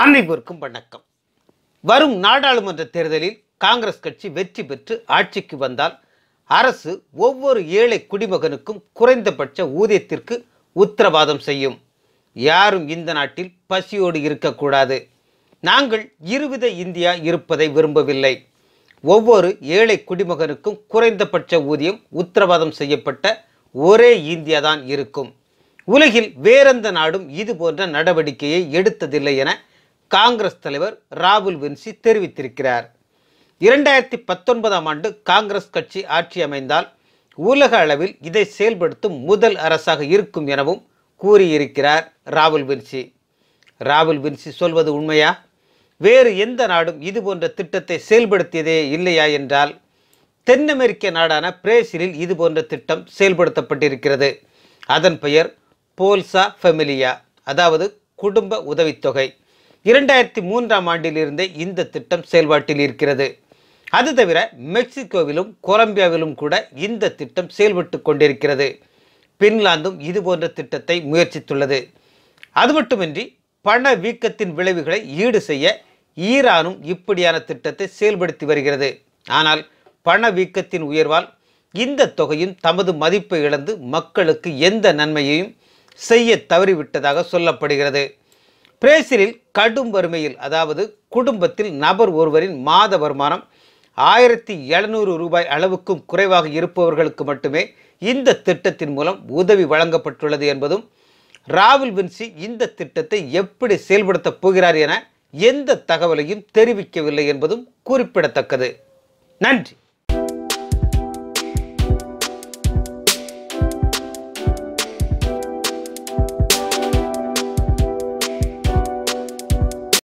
அனைவருக்கும் வணக்கம். வரும் நாடாளுமன்ற தேர்தலில் காங்கிரஸ் கட்சி வெற்றி பெற்று ஆட்சிக்கு வந்தால் அரசு ஒவ்வொரு ஏழை குடிமகனுக்கும் குறைந்தபட்ச ஊதியத்திற்கு உத்தரவாதம் செய்யும். யாரும் இந்த நாட்டில் பசியோடு இருக்கக்கூடாது. நாங்கள் இருவித இந்தியா இருப்பதை விரும்பவில்லை. ஒவ்வொரு ஏழை குடிமகனுக்கும் குறைந்தபட்ச ஊதியம் உத்தரவாதம் செய்யப்பட்ட ஒரே இந்தியா தான் இருக்கும். உலகில் வேறெந்த நாடும் இது போன்ற நடவடிக்கையை எடுத்ததில்லை என காங்கிரஸ் தலைவர் ராகுல் வின்சி தெரிவித்திருக்கிறார். இரண்டாயிரத்தி பத்தொன்பதாம் ஆண்டு காங்கிரஸ் கட்சி ஆட்சி அமைந்தால் உலக அளவில் இதை செயல்படுத்தும் முதல் அரசாக இருக்கும் எனவும் கூறியிருக்கிறார் ராகுல் வின்சி. ராகுல் வின்சி சொல்வது உண்மையா? வேறு எந்த நாடும் இது போன்ற திட்டத்தை செயல்படுத்தியதே இல்லையா என்றால் தென் அமெரிக்க நாடான பிரேசிலில் இது போன்ற திட்டம் செயல்படுத்தப்பட்டிருக்கிறது. அதன் பெயர் போல்சா ஃபெமிலியா அதாவது குடும்ப உதவித்தொகை. இரண்டாயிரத்தி மூன்றாம் ஆண்டிலிருந்தே இந்த திட்டம் செயல்பாட்டில் இருக்கிறது. அது தவிர மெக்சிகோவிலும் கொலம்பியாவிலும் கூட இந்த திட்டம் செயல்பட்டு கொண்டிருக்கிறது. பின்லாந்தும் இது போன்ற திட்டத்தை முயற்சித்துள்ளது. அது மட்டுமின்றி பண வீக்கத்தின் விளைவுகளை ஈடு செய்ய ஈரானும் இப்படியான திட்டத்தை செயல்படுத்தி வருகிறது. ஆனால் பண வீக்கத்தின் உயர்வால் இந்த தொகையும் தமது மதிப்பை இழந்து மக்களுக்கு எந்த நன்மையையும் செய்ய தவறிவிட்டதாக சொல்லப்படுகிறது. பிரேசிலில் கடும் வறுமையில் அதாவது குடும்பத்தில் நபர் ஒருவரின் மாத வருமானம் ஆயிரத்தி எழுநூறு ரூபாய் அளவுக்கும் குறைவாக இருப்பவர்களுக்கு மட்டுமே இந்த திட்டத்தின் மூலம் உதவி வழங்கப்பட்டுள்ளது என்பதும் ராகுல் வின்சி இந்த திட்டத்தை எப்படி செயல்படுத்தப் போகிறார் என எந்த தகவலையும் தெரிவிக்கவில்லை என்பதும் குறிப்பிடத்தக்கது. நன்றி.